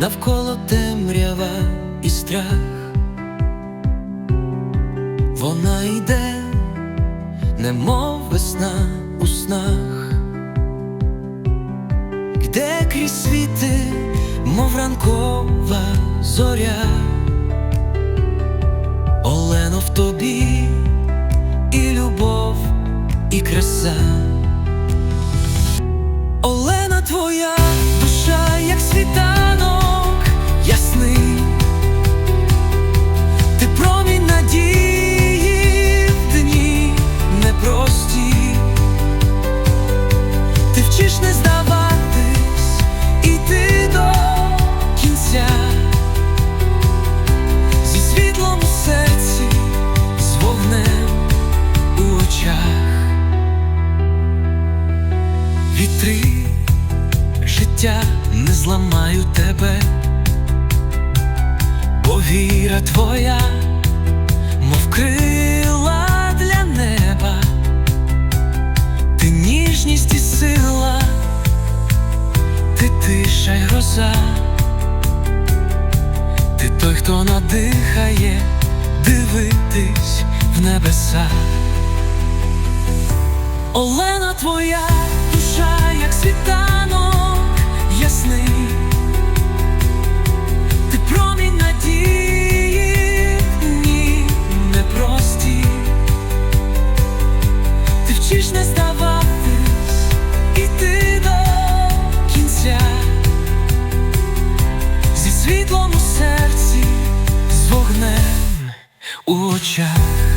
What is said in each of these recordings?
навколо темрява і страх. Вона йде, немов весна у снах, йде крізь світи, мов ранкова зоря. Олено в тобі і любов, і краса. Вітри життя не зламають тебе, бо віра твоя, мов крила для неба, ти ніжність і сила, ти тиша й гроза, ти той, хто надихає дивитись в небеса. Олена твоя як світанок ясний, ти промінь надії непрості, ти вчиш не здаватись, іти до кінця, зі світлом у серці, з вогнем у очах.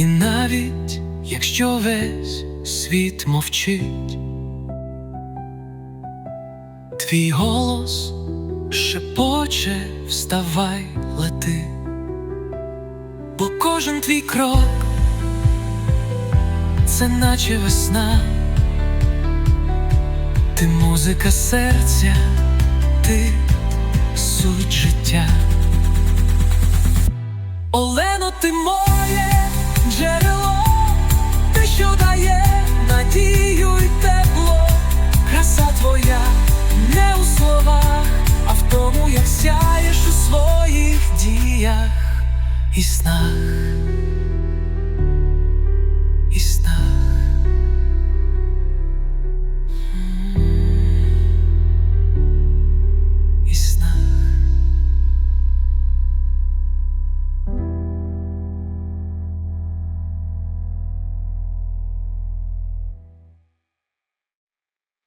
І навіть якщо весь світ мовчить, твій голос шепоче, вставай, лети, бо кожен твій крок це наче весна, ти музика серця, ти суть життя. Олено, ти моє джерело, ти, що дає надію й тепло, краса твоя не у словах, а в тому, як сяєш у своїх діях і снах.